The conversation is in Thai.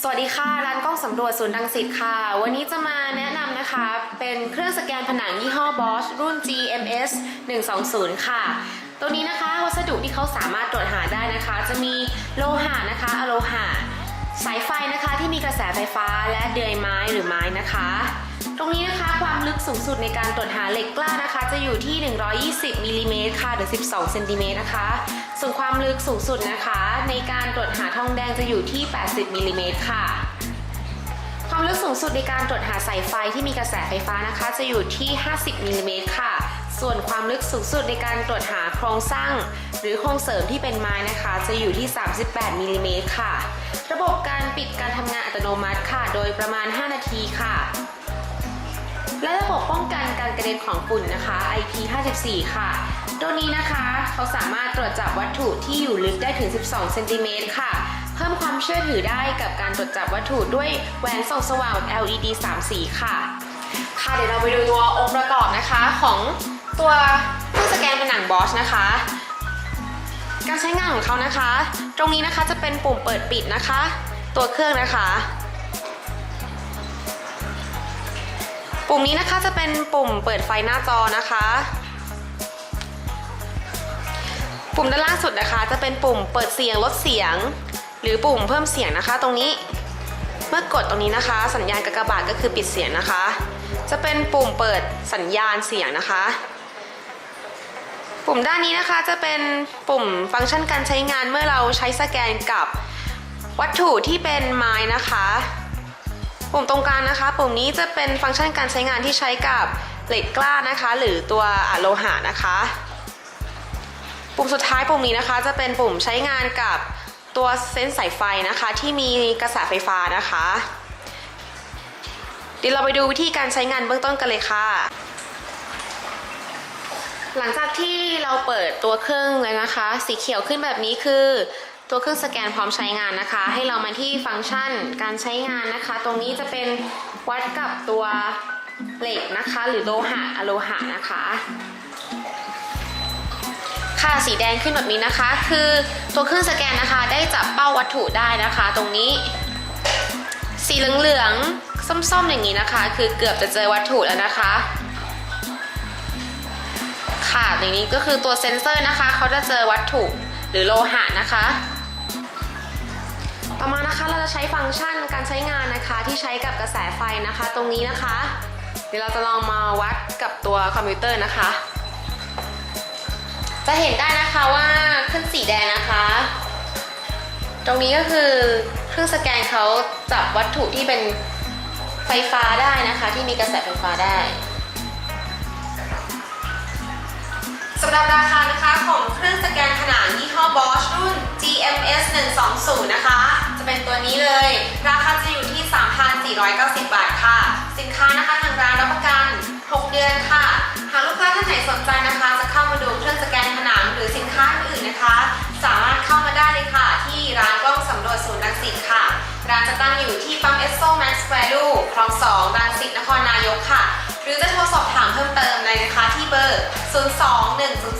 สวัสดีค่ะ ร้านกล้องสำรวจศูนย์ดังสิตค่ะ วันนี้จะมาแนะนำนะคะ เป็นเครื่องสแกนผนังยี่ห้อ Bosch รุ่น GMS 120 ค่ะ ตัวนี้นะคะวัสดุที่เขาสามารถตรวจหาได้นะคะ จะมีโลหะนะคะอะโลหะ สายไฟนะคะที่มีกระแสไฟฟ้าและเดือยไม้หรือไม้นะคะ ตรงนี้นะคะความลึกสูงสุดในการตรวจหาเหล็กกล้านะคะ จะอยู่ที่ 120มิลลิเมตรค่ะหรือ 12เซนติเมตรนะคะส่วนความลึกสูงสุดนะคะ ในการตรวจหาทองแดงจะอยู่ที่ 80มิลลิเมตรค่ะความลึกสูงสุดในการตรวจหาสายไฟที่มีกระแสไฟฟ้านะคะ จะอยู่ที่ 50มิลลิเมตรค่ะ ส่วนความลึกสูงสุดในการตรวจหาโครงสร้าง หรือโครงเสริมที่เป็นไม้นะคะ จะอยู่ที่ 38มิลลิเมตรค่ะ ระบบการปิดการทำงานอัตโนมัติค่ะ โดยประมาณ 5 นาทีค่ะ และระบบป้องกันการกระเด็นของฝุ่นนะคะ IP54 ค่ะ ตัวนี้นะคะเขาสามารถตรวจจับวัตถุที่อยู่ลึกได้ถึง 12 เซนติเมตรค่ะ เพิ่มความเชื่อถือได้กับการตรวจจับวัตถุด้วยแหวนส่องสว่าง LED 3 สีค่ะ ค่ะเดี๋ยวเราไปดูตัวองค์ประกอบนะคะของตัวเครื่องสแกนผนังบอชนะคะการใช้งานของเขานะคะ ตรงนี้นะคะจะเป็นปุ่มเปิดปิดนะคะ ตัวเครื่องนะคะ ปุ่มนี้นะคะจะเป็นปุ่มเปิดไฟหน้าจอนะคะ ปุ่มด้านล่างสุดนะคะ จะเป็นปุ่มเปิดเสียงลดเสียง หรือปุ่มเพิ่มเสียงนะคะ ตรงนี้เมื่อกดตรงนี้นะคะ สัญญาณกากบาทก็คือปิดเสียงนะคะ จะเป็นปุ่มเปิดสัญญาณเสียงนะคะ ปุ่มด้านนี้นะคะจะเป็นปุ่มฟังก์ชันการใช้งานเมื่อเราใช้สแกนกับวัตถุที่เป็นไม้นะคะ ปุ่มตรงกลางนะคะ ปุ่มนี้จะเป็นฟังก์ชันการใช้งานที่ใช้กับเหล็กกล้านะคะ หรือตัวอะโลหะนะคะ ปุ่มสุดท้ายปุ่มนี้นะคะ จะเป็นปุ่มใช้งานกับตัวเส้นสายไฟนะคะ ที่มีกระแสไฟฟ้านะคะเดี๋ยวเราไปดูวิธีการใช้งานเบื้องต้นกันเลยค่ะ หลังจากที่เราเปิดตัวเครื่องเลยนะคะ สีเขียวขึ้นแบบนี้คือ ตัวเครื่องสแกนพร้อมใช้งานนะคะ ให้เรามาที่ฟังก์ชันการใช้งานนะคะ ตรงนี้จะเป็นวัดกับตัวเหล็กนะคะ หรือโลหะอะโลหะนะคะ ค่ะสีแดงขึ้นแบบนี้นะคะ คือตัวเครื่องสแกนนะคะ ได้จับเป้าวัตถุได้นะคะ ตรงนี้ สีเหลืองๆส้มๆอย่างนี้นะคะ คือเกือบจะเจอวัตถุแล้วนะคะค่ะอย่างนี้ก็คือตัวเซ็นเซอร์นะคะ เขาจะเจอวัตถุหรือโลหะนะคะ ใช้ฟังก์ชันการใช้งานนะคะที่ใช้กับกระแสไฟนะคะ ตรงนี้นะคะ เดี๋ยวเราจะลองมาวัดกับตัวคอมพิวเตอร์นะคะ จะเห็นได้นะคะว่าขึ้นสีแดงนะคะ ตรงนี้ก็คือเครื่องสแกนเขาจับวัตถุที่เป็นไฟฟ้าได้นะคะ ที่มีกระแสไฟฟ้าได้สำหรับราคานะคะของเครื่องสแกนขนาดยี่ห้อ Bosch รุ่น GMS 120นะคะ จะเป็นตัวนี้เลย ราคาจะอยู่ที่ 3,490 บาทค่ะ สินค้านะคะทางร้านรับประกัน 6 เดือนค่ะ หากลูกค้าท่านไหนสนใจนะคะ จะเข้ามาดูเครื่องสแกนผนังหรือสินค้าอื่นนะคะ สามารถเข้ามาได้เลยค่ะ ที่ร้านกล้องสำรวจศูนย์รังสิตค่ะ ร้านจะตั้งอยู่ที่ปั๊มเอสโซแม็กซ์แวลูคลอง2รังสิตนครนายกค่ะ หรือจะโทรสอบถามเพิ่มเติมเลยนะคะที่เบอร์ 021